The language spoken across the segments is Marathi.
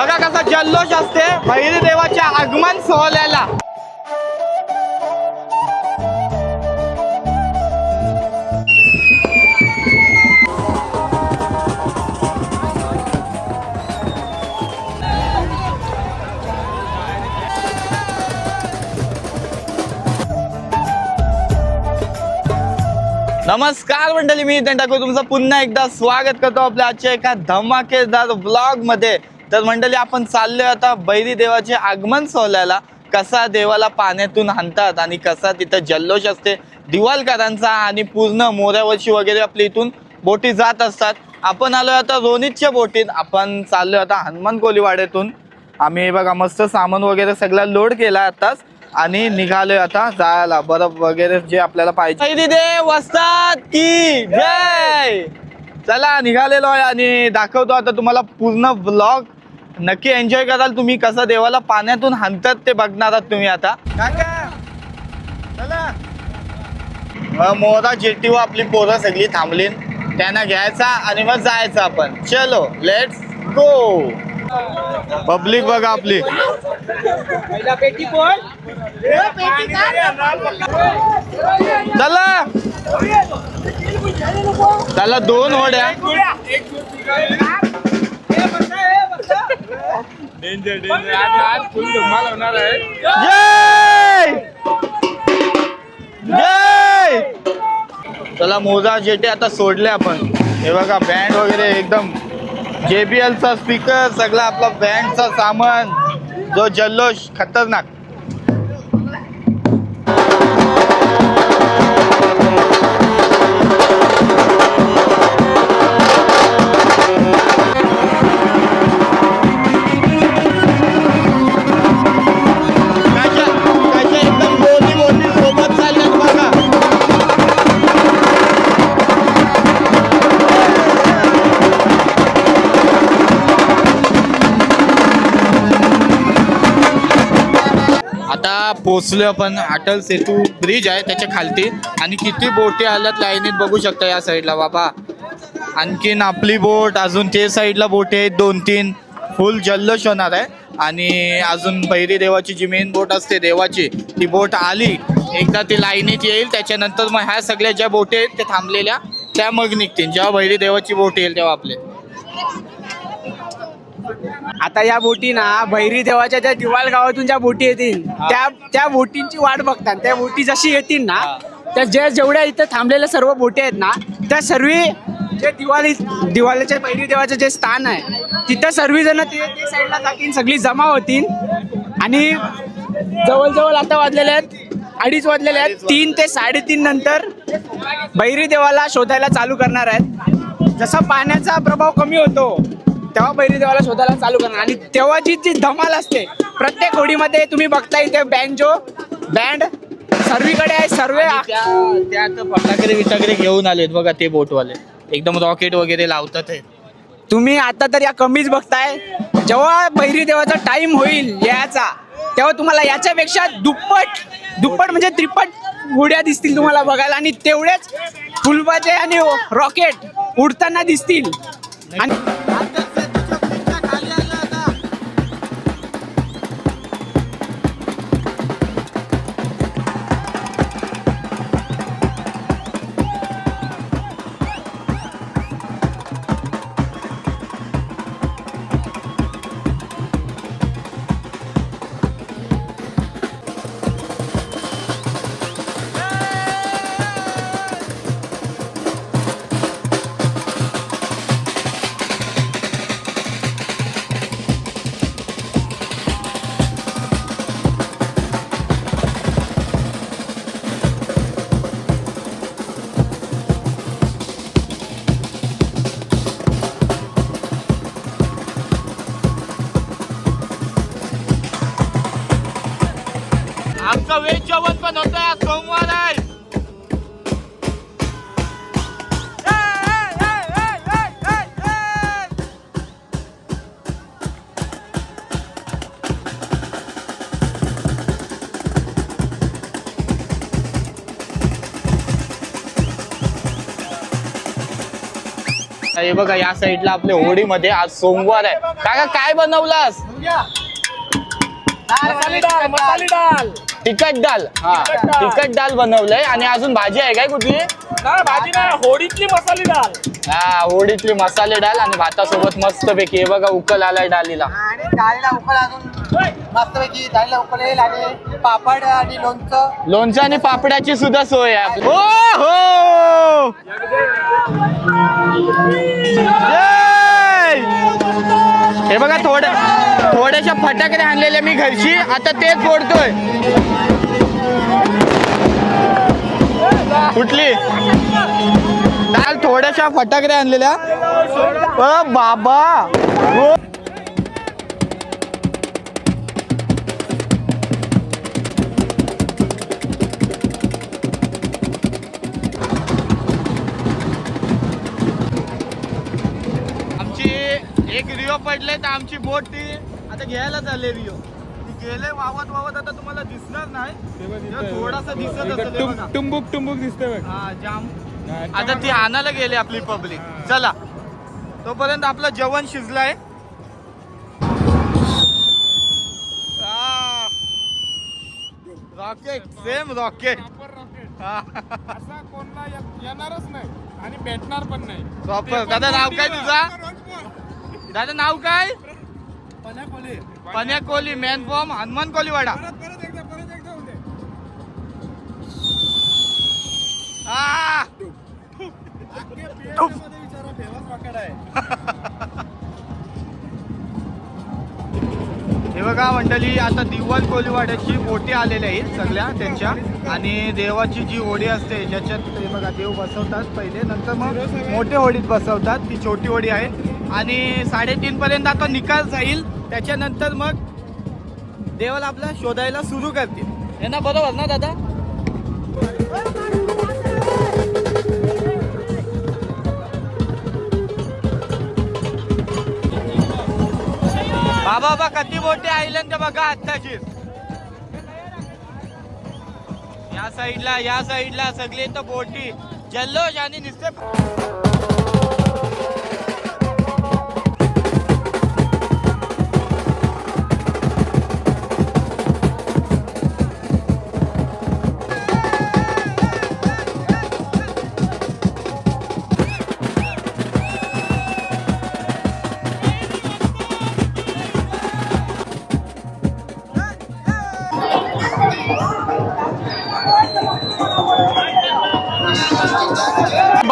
बघा कसा जल्लोष असते. भैरी देवाच्या आगमन सोहळ्याला. नमस्कार मंडळी मी नितीन टाकू तुमचं पुन्हा एकदा स्वागत करतो आपल्या आजच्या एका धमाकेदार ब्लॉगमध्ये. तर मंडळी आपण चाललोय आता बैरी देवाचे आगमन सोहळ्याला. कसा देवाला पाण्यातून हाणतात आणि कसा तिथं जल्लोष असते. दिवालकरांचा आणि पूर्ण मोऱ्यावरची वगैरे आपल्या इथून बोटी जात असतात. आपण आलोय आता रोनितच्या बोटीत. आपण चाललोय आता हनुमान कोलीवाड्यातून. आम्ही बघा मस्त सामान वगैरे सगळा लोड केला आताच. आणि निघालोय आता जायला. बरफ वगैरे जे आपल्याला पाहिजे. वस्तात की जय! चला निघालेलो आहे आणि दाखवतो आता तुम्हाला पूर्ण ब्लॉग नक्की एन्जॉय कराल तुम्ही कसं देवाला पाण्यातून हाणतात ते बघणार आहात तुम्ही आता. चला. मग मोरा जेटीवर आपली पोरं सगळी थांबली त्यांना घ्यायचा आणि मग जायचं आपण. चलो लेट्स गो पब्लिक बघा आपली. चला. चला दोन होड्या जय जय चला मोजा जेटे आता सोडले आपण. हे बघा बँड वगैरे एकदम जेबीएलचा स्पीकर सगळा आपला बँडचा सामान जो जल्लोष खतरनाक. पोचलो आपण अटल सेतू ब्रिज आहे त्याच्या खालती. आणि किती बोटी आल्यात लाईनीत बघू शकता या साईडला बाबा. आणखीन आपली बोट अजून ते साईडला बोटी आहेत दोन तीन. फुल जल्लोष होणार आहे. आणि अजून भैरी देवाची जी मेन बोट असते देवाची ती बोट आली. एकदा ती लाईनीत येईल त्याच्यानंतर मग ह्या सगळ्या ज्या बोटी आहेत त्या थांबलेल्या त्या मग निघतील. जेव्हा भैरी देवाची बोट येईल तेव्हा आपले. आता या बोटी ना भैरी देवाच्या त्या दिवाल गावातून ज्या बोटी येतील त्या त्या बोटींची वाट बघतात. त्या बोटी जशी येतील ना त्या ज्या जेवढ्या इथं थांबलेल्या सर्व बोटी आहेत ना त्या सर्व जे दिवाळी दिवाळीच्या भैरी देवाचं जे स्थान आहे तिथं सर्वजण ते ते साईडला जातील सगळी जमा होतील. आणि जवळजवळ आता वाजलेले आहेत अडीच वाजलेले आहेत. तीन ते साडेतीन नंतर भैरी देवाला शोधायला चालू करणार आहेत. जसा पाण्याचा प्रभाव कमी होतो तेव्हा बैरी देवाला शोधायला चालू करणार. आणि तेव्हाची जी धमाल असते प्रत्येक होडीमध्ये तुम्ही बघता इथे बँजो बँड सर्वीकडे आहे सर्व त्या त्या आता फटाकडे विटाकडे घेऊन आलेत बघा ते बोटवाले. एकदम रॉकेट वगैरे लावतात तुम्ही आता तर या कमीच बघताय. जेव्हा बैरी देवाचा टाइम होईल याचा तेव्हा तुम्हाला याच्यापेक्षा दुप्पट दुप्पट म्हणजे त्रिपट होड्या दिसतील तुम्हाला बघायला. आणि तेवढेच फुलबाजे आणि रॉकेट उडताना दिसतील. आणि हे बघा या साईडला आपल्या होळीमध्ये आज सोमवार आहे. काका काय बनवलास? तिखट डाल हा. तिखट डाल बनवलंय आणि अजून भाजी आहे काय कुठली? भाजी नाही होडीतली मसाली डाळ हा होळीतली मसाले डाल आणि भातासोबत मस्त पैकी हे बघा उकल आलाय डालीला. आणि डाळीला उकळ अजून मस्तपैकी. डाळीला उकळ येईल आणि पापड आणि लोणचं. लोणचं आणि पापड्याची सुद्धा सोय आहे. हो हो जय! हे बघा थोड्या थोड्याशा फटाकडे आणलेल्या मी घरची. आता तेच फोडतोय. कुठली काल थोड्याशा फटाकडे आणलेल्या. बाबा. हो. आमची एक रिओ पडले तर आमची बोट ती आता घ्यायला चालले रिओ. ती गेले वावत वावत आता तुम्हाला दिसणार नाही. थोडासा दिसत असेल. टुंबुक टुंबुक दिसते बघ. हा, जाम आता ती आणायला गेली आपली पब्लिक. चला. तोपर्यंत आपलं जेवण शिजलंय. रॉकेट सेम रॉकेट असा कोणला ये- येणारच नाही. आणि भेटणार पण नाही. प्रॉपर दादा नाव काय तुझा. दादा नाव काय? पण्या कोली पन्या कोहली मॅन फॉर्म हनुमान कोहलीवाडा परत परत एकदा परत एकदा हे बघा मंडळी आता दिवान कोलीवाड्याची बोटी आलेल्या आहेत सगळ्या त्यांच्या. आणि देवाची जी होडी असते ज्याच्यात हे बघा देव बसवतात पहिले. नंतर मग मोठ्या होडीत बसवतात ती छोटी होडी आहे. आणि साडेतीन पर्यंत आता निकाल जाईल. त्याच्यानंतर मग देवाला आपला शोधायला सुरू करतील. हे ना बरोबर ना दादा? बाबा बा किती बोटे आयलंड बघा आत्ताची. या साईडला या साईडला सगळे तर बोटी. जल्लोष आणि निस्ते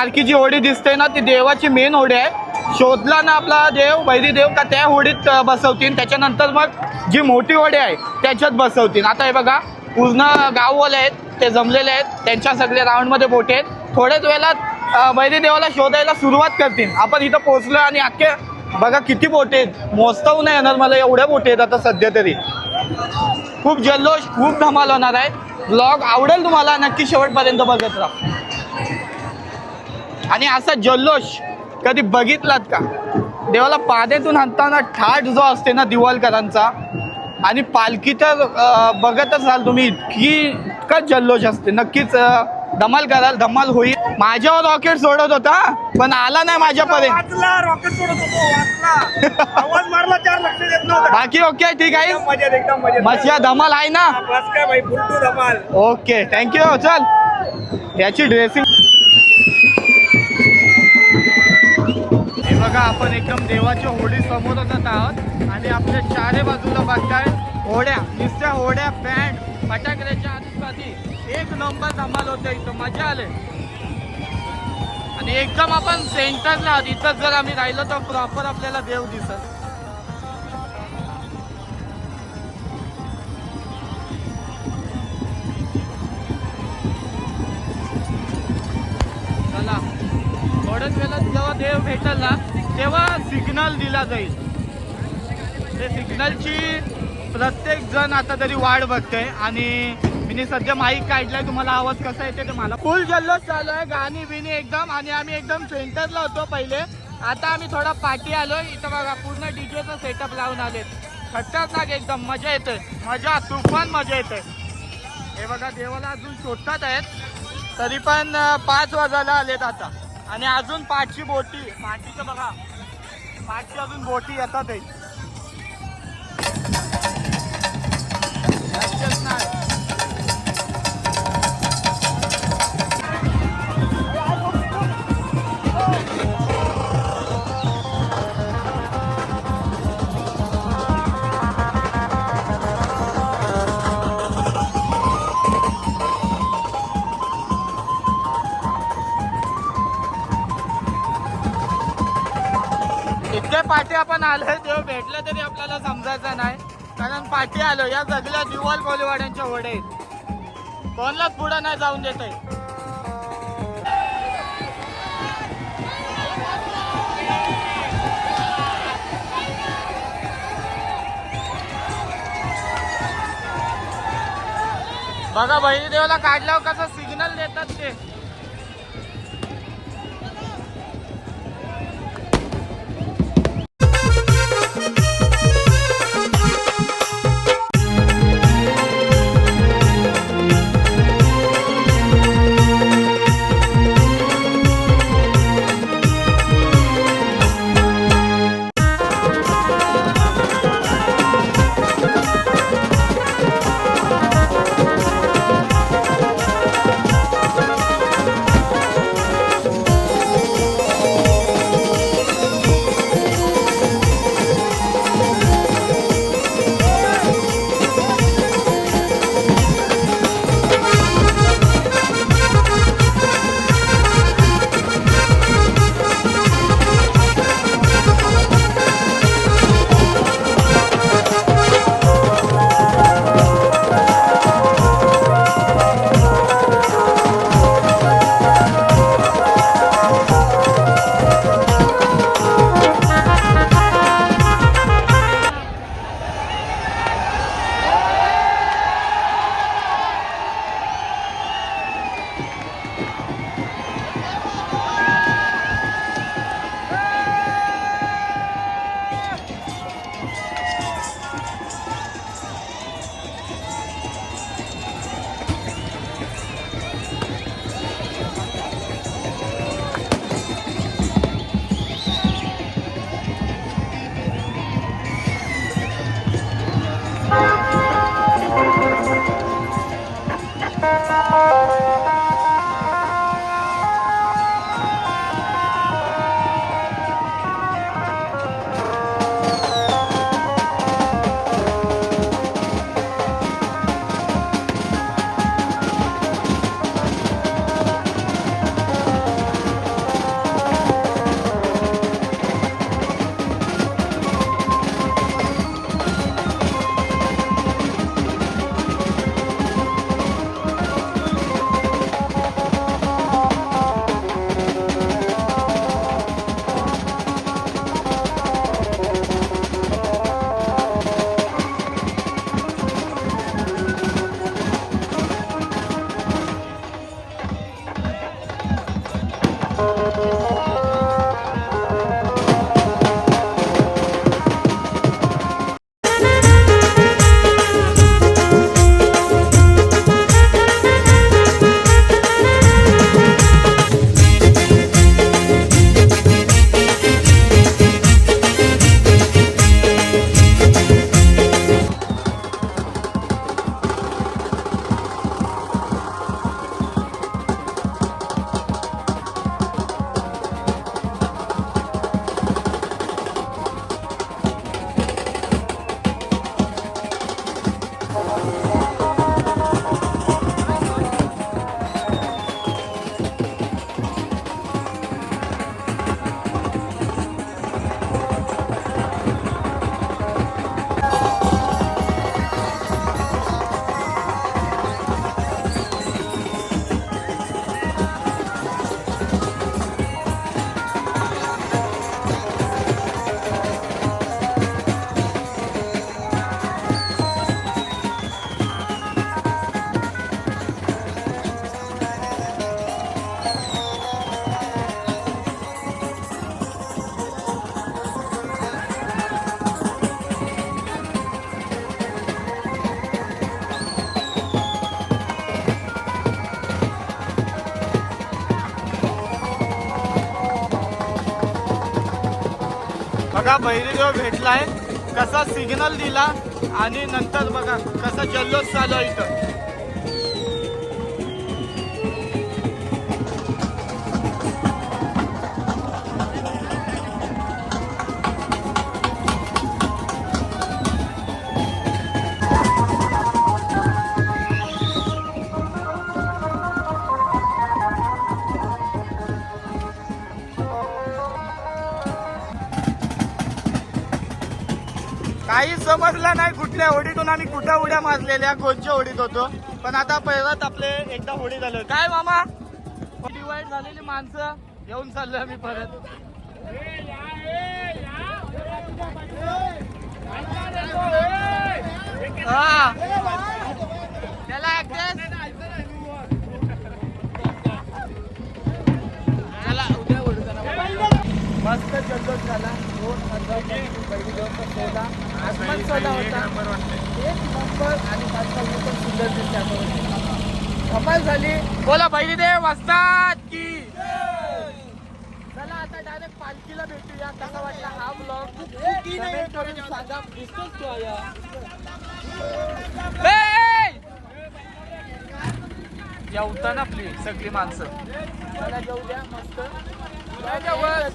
पालखी जी होडी दिसते ना ती देवाची मेन होडी आहे. शोधला ना आपला देव वैरी देव का त्या होडीत बसवतील. त्याच्यानंतर मग जी मोठी होडी आहे त्याच्यात बसवतील. आता हे बघा पूर्ण गाववाले आहेत ते जमलेले आहेत त्यांच्या सगळे राऊंडमध्ये बोटे आहेत. थोड्याच वेळात अं, वैरी देवाला शोधायला सुरुवात करतील. आपण इथं पोहोचलो आणि अख्खे बघा किती बोटे आहेत. मोजताहून नाही येणार मला एवढ्या बोटे आहेत आता सध्या तरी. खूप जल्लोष खूप धमाल होणार आहे. ब्लॉग आवडेल तुम्हाला नक्की शेवटपर्यंत बघत राहा. आणि असा जल्लोष कधी बघितलात का? देवाला पाण्यातून आणताना ठाट जो असते ना दिवाळकरांचा आणि पालखी तर बघतच असाल तुम्ही इतकी इतकं जल्लोष असते. नक्कीच धमाल कराल धमाल होईल. माझ्यावर रॉकेट सोडत होता पण आला नाही माझ्यापर्यंत. वाचला रॉकेट सोडत होतो वाचला. आवाज मारला चार लक्ष देत नव्हता. बाकी ओके ठीक आहे. मस्त धमाल आहे ना? बस काय भाई धमाल. ओके थँक्यू चल. याची ड्रेसिंग हे बघा आपण एकदम देवाच्या होडी समोर जात आहोत आणि आपल्या चारे बाजूला बघताय होड्या नुसत्या होड्या पॅन्ट फटाकड्याच्या आधीपाधी एक नंबर धमाल होते इथं मजा आले. आणि एकदम आपण सेंटरला आहोत इथं जर आम्ही राहिलो तर प्रॉपर आपल्याला देव दिसत. थोड्याच वेळात जेव्हा देव भेटल ना तेव्हा सिग्नल दिला जाईल. ते सिग्नलची प्रत्येक जण आता तरी वाट बघते आणि मी सध्या माईक काढलाय तुम्हाला आवाज कसा येते ते मला फुल जल्लोष चालू आहे गाणी बिणी एकदम आणि आम्ही एकदम सेंटरला होतो पहिले. आता आम्ही थोडा पाठी आलो इथं बघा पूर्ण डीजेचा सेटअप लावून आले खतरनाक एकदम मजा येते मजा तुफान मजा येते हे बघा देवाला अजून शोधतात आहेत. तरी पण पाच वाजायला आलेत आता. आणि अजून पाचशे बोटी. पाचशेचं बघा. पाचशे अजून बोटी येतात पाठी आपण आलोय. देव भेटलं तरी आपल्याला समजायचं नाही. कारण पाठी आलो या सगळ्या दिवाल कोलीवाड्यांच्या वडे. कोणलाच कोणालाच पुढं नाही जाऊन देत आहे बघा बहिणी देवाला काढल्यावर कसं सिग्नल देतात ते. बघा बहिरीदेव भेटलाय. कसा सिग्नल दिला आणि नंतर बघा कसा जल्लोष चालू इथं. समजलं नाही कुठल्या होडीतून आम्ही कुठं उड्या मारलेल्या कोणच्या होडीत होतो? पण आता पहिलाच आपले एकदा होडी झालं काय मामा? डिवाईड झालेली माणसं येऊन चाललो आम्ही परत. कमाल झाली. बोला पहिली देव वाजतात की. चला आता डायरेक्ट पालखीला भेटूया. कसा वाटला हा ब्लॉग कमेंट करून सांगा दिसतोच तो आया. येऊता ना आपली सगळी माणसं. मला जाऊ द्या मस्त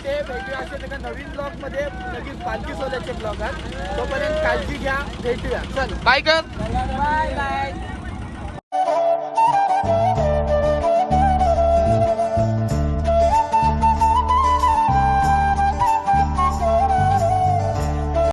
ते भेटूया असे एका नवीन ब्लॉगमध्ये लगेच पालखी सोल्याचे ब्लॉग आहेत. तोपर्यंत काळजी घ्या भेटूया. चल. बाय कर